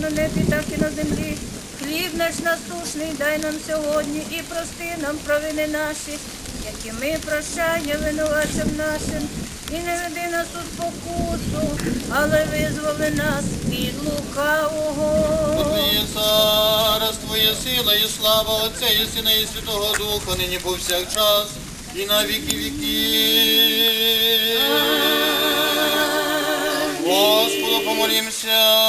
на небі, так і на землі. Хліб наш насушний дай нам сьогодні і прости нам провини наші, які ми прощаємо винуватцям нашим. І не веди нас у спокусу, але визволи нас від лукавого. Твоє царство, є сила і слава Отця і Сина і Святого Духа, нині повсякчас і на віки віки. Помолімся.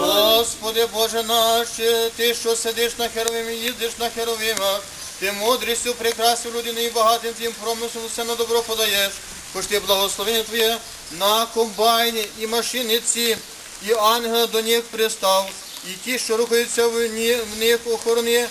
Господи Боже наш, ти, що сидиш на херовимі, їздиш на херовимах, ти мудрістю прикрасив людину і багатим твоїм промислом все на добро подаєш. Хоч ти благословення Твоє на комбайні і машиниці, і ангела до них пристав, і ті, що рухаються в них охорони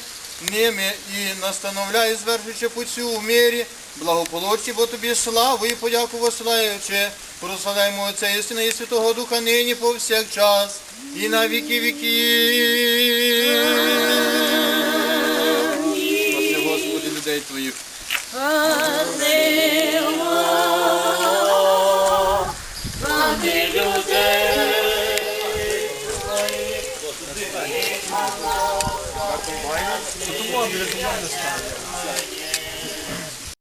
ними, і настановляй, звершуючи по цю у мирі, благополуччі, бо тобі славу і подяку восилаючи, прославляємо Отця і Сина і Святого Духа нині повсякчас і на віки віки. Господи, людей Твоїх. Why not? Tutun muhabbeti bundan.